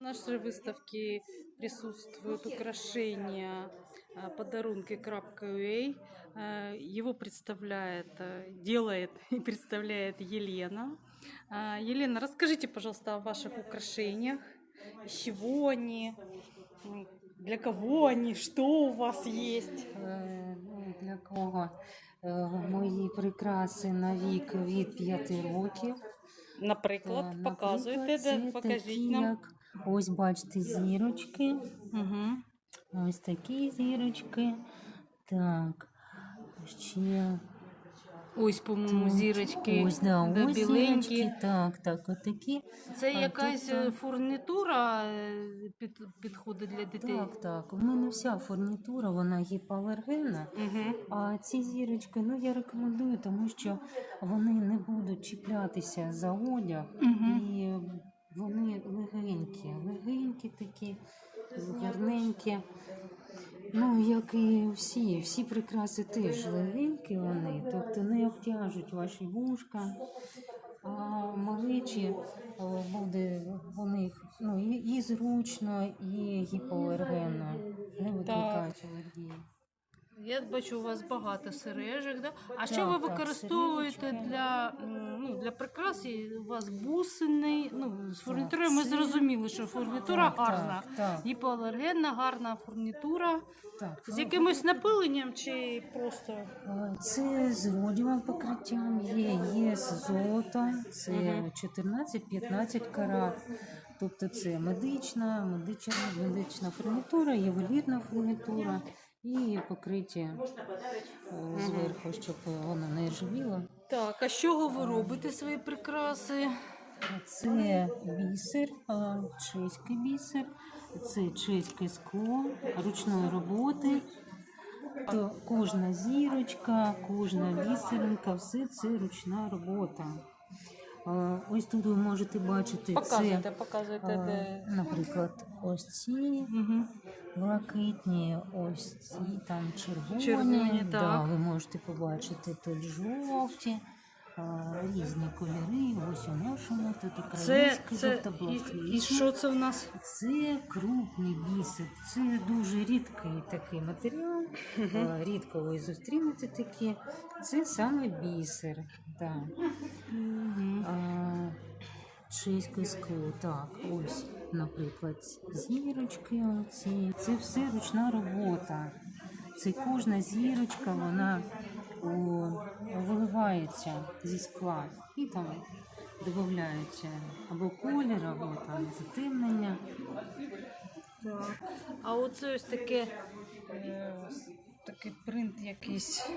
В нашей выставке присутствуют украшения, а, подарунки Краб.ua. А, Его представляет, а, делает и представляет Елена. А, Елена, расскажите, пожалуйста, о ваших украшениях. Из чего они? М, Для кого они? Что у вас есть? Е, ну, Для кого Е, мої прикраси на вік від 5 років. Е, Наприклад, показуйте, наприклад, де, покажіть такі, нам. Як, ось бачите, зірочки. Угу. Ось такі зірочки. Так. Ще Ось, по-моєму, зірочки. Ось, да, да, ось біленькі. зірочки. Так, так, отакі. Це А, якась тобто- е, фурнітура е, під, підходить для дітей. Так, так. У мене вся фурнітура, вона гіпоалергенна. Угу. А ці зірочки, ну я рекомендую, тому що вони не будуть чіплятися за одяг Мгм. і вони легенькі, легенькі такі, гарненькі. Ну, як і всі, всі прикраси теж легенькі вони, тобто не обтяжуть ваші вушка. А малечі е, буде у них ну, і, і зручно, і гіпоалергенно. Не викликають алергії. Я бачу, у вас багато сережок, да? А що ви використовуєте для, ну, для прикрас? У вас бусини, ну, з фурнітурою ми зрозуміли, що фурнітура Так, гарна. Гіпоалергенна, гарна фурнітура. так. З якимось напиленням чи просто. Це з родівим покриттям є, є з золота, це Мгм. 14-15 карат. Тобто це медична, медична, медична фурнітура, ювелірна фурнітура і покриття е, зверху, щоб воно не ржавіло. Так, а з чого ви робите свої прикраси? Це бісер, е, чеський бісер, це чеське скло ручної роботи. То кожна зірочка, кожна бісеринка, все це ручна робота. Ось тут ви можете бачити Показуйте, це, показуйте, де. наприклад, ось ці Угу. блакитні, ось ці там червоні. Червоні, да, так. ви можете побачити тут жовті, різні кольори. Ось у нашому тут український це і, жовто-блакитний. і що це в нас? Це крупний бісер, це дуже рідкий такий матеріал. а, Рідко ви зустрінете такі. Це саме бісер. Да. А, Чеське скло, так, ось, наприклад, зірочки оці. Це все ручна робота. Це кожна зірочка, вона у, виливається зі скла і там додається або колір, або там затемнення. Так. А оце ось таке, е, такий принт якийсь.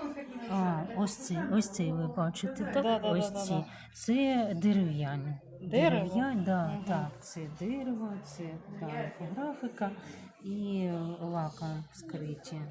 А, ось цей, ось цей ви бачите, так? Да-да-да-да-да. Це дерев'яні. Дерево? Дерев'яні, да, Мгм. так, це дерево, це да, графіка і лаком скриті.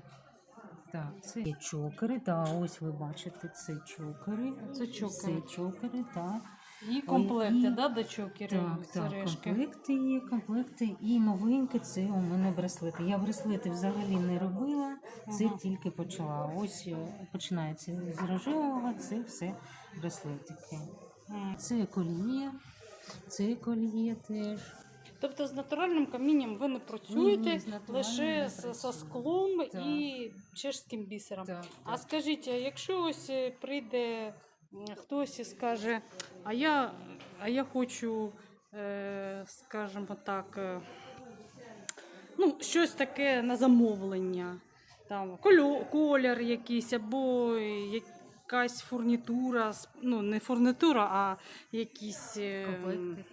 Так, це є чокери, да, ось ви бачите, це чокери. Це чокери. Це чокери, так. І комплекти, і- да, до чокерів, Так, так, сережки. комплекти є, комплекти. І новинки це у мене браслети. Я браслети взагалі не робила, це Ага. тільки почала. Ось е, починається з рожевого, це все браслетики. М. Це кольє, це кольє теж. Тобто з натуральним камінням ви не працюєте, Ні, з натуральним лише не з, працюю. со склом Так. і чешським бісером. Так, А скажіть, а якщо ось е, прийде м, хтось і скаже, а я, а я хочу, е, скажімо так, е, ну, щось таке на замовлення, там, кольо- колір якийсь, або якась фурнітура, з- ну, не фурнітура, а якісь. е, Комплекти.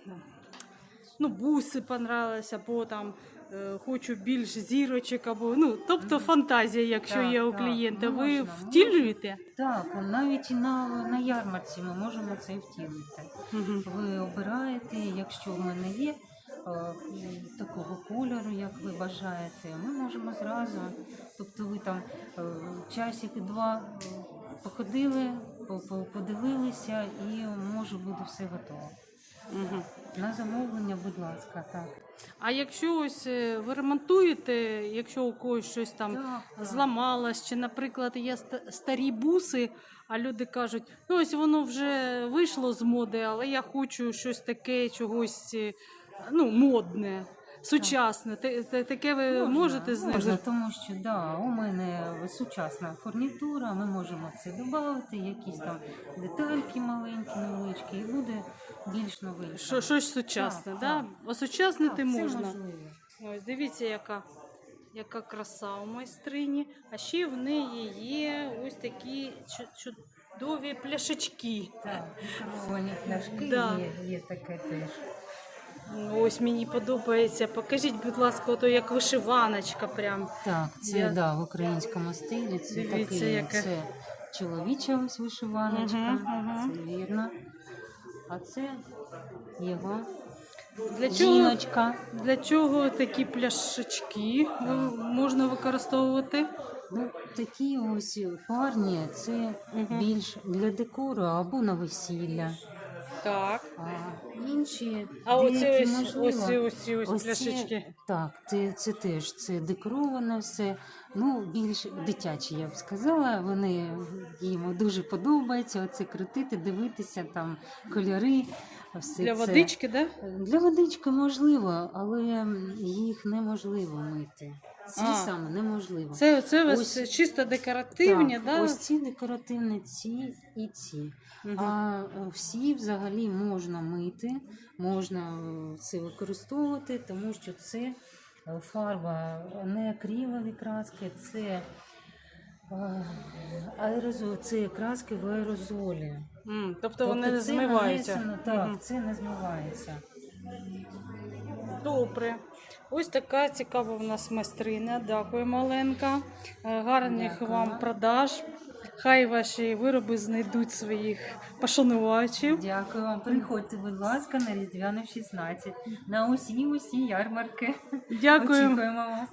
Ну, буси понравилися, або там е, хочу більш зірочок, або ну, тобто фантазія, якщо Так, є у так, клієнта, ви можна, втілюєте? Так, навіть на, на ярмарці ми можемо це втілити. Угу. Ви обираєте, якщо в мене є е, такого кольору, як ви бажаєте, ми можемо зразу. Тобто ви там е, часик два е, походили, по- по- подивилися і може бути все готово. Угу. На замовлення, будь ласка, так. А якщо ось е, ви ремонтуєте, якщо у когось щось там Так, так. зламалось, чи, наприклад, є ста- старі буси, а люди кажуть, ну ось воно вже вийшло з моди, але я хочу щось таке, чогось е, ну, модне. Сучасне. Те- те- Таке ви можете можна, знизити? тому що да, у мене сучасна фурнітура, ми можемо це додати, якісь там детальки маленькі, невеличкі, і буде більш новий. Що, щось сучасне, Так, да? так. Осучаснити це можна. можливо. Ось дивіться, яка, яка краса у майстрині. А ще в неї є ось такі чу- чудові пляшечки. Так, керовані пляшки Да. є, є таке теж. Ось мені подобається. Покажіть, будь ласка, ото як вишиваночка прям. Так, це Я- да, в українському стилі. Це Дивіться, такий, яке. це чоловіча ось вишиваночка, Мгм, мгм. це вірно. А це його Для чого, жіночка. для чого такі пляшечки ви- можна використовувати? Ну, такі ось парні, це Мгм. більш для декору або на весілля. Так. А інші А оці деякі, ось, можливо, ось, ось, ось, ось пляшечки. Так, це, це теж це декороване все. Ну, більш дитячі, я б сказала. Вони їм дуже подобається оце крутити, дивитися там кольори. Все Для це. водички, да? Для водички можливо, але їх неможливо мити. Ці А. саме неможливо. Це, це у вас Ось- чисто декоративні, так, да? Ось ці декоративні, ці і ці. Мгм. А е, всі взагалі можна мити, можна е, це використовувати, тому що це е, фарба не акрилові краски, це, е, аерозоль, це краски в аерозолі. М, Тобто вони не це змиваються. нанесено, так, Мгм. це не змивається. Добре. Ось така цікава в нас майстриня. Дякую, Оленка. Е, Гарних Дякую. вам продаж. Хай ваші вироби знайдуть своїх пошанувачів. Дякую вам. Приходьте, будь ласка, на Різдвяне в 16, на усі усі ярмарки. Дякуємо. Очікуємо вас.